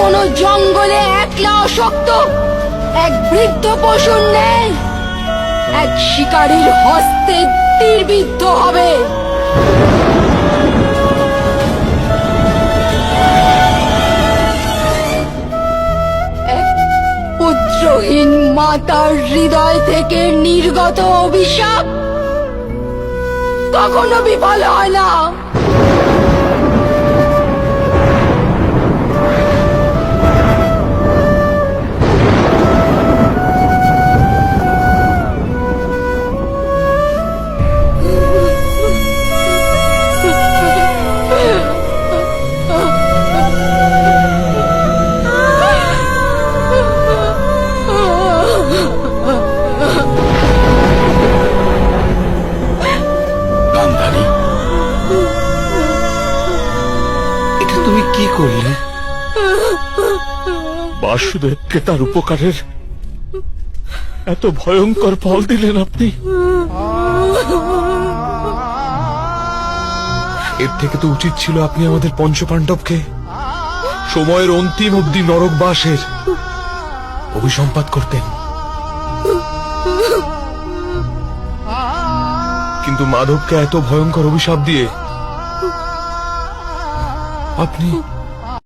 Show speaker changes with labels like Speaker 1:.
Speaker 1: কোনো জঙ্গলে একলা অশক্ত, এক বৃদ্ধ পশুর নেই এক শিকারীর হস্তে তীরবিদ্ধ হবে। পুত্রহীন মাতার হৃদয় থেকে নির্গত অভিশাপ কখনো বিফল হয় না।
Speaker 2: তুমি কি করলে? বাসুদেবকে তার উপকারের এত ভয়ঙ্কর ফল দিলেন আপনি। এর থেকে তো উচিত ছিল আপনি আমাদের পঞ্চপাণ্ডবকে সময়ের অন্তিম অব্দি নরকবাসের অভিসম্পাত করতেন। কিন্তু মাধবকে এত ভয়ঙ্কর অভিশাপ দিয়ে আপনি